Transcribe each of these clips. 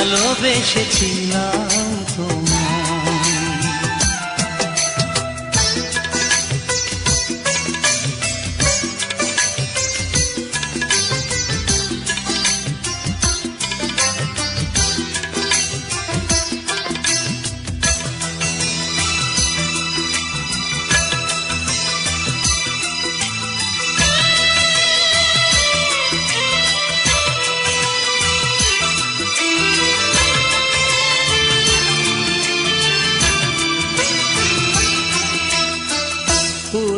ভালোবেসেছিলাম।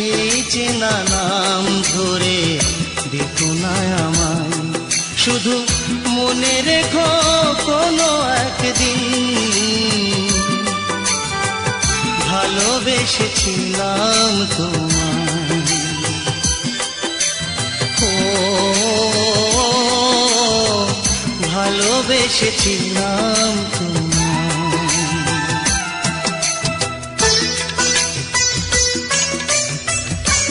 সেই চেনা নাম ধরে দেখো না আমায়। শুধু মনে রেখো কোনো একদিন। ভালোবেসেছিলাম তোমায়। ও, ভালোবেসেছিলাম তো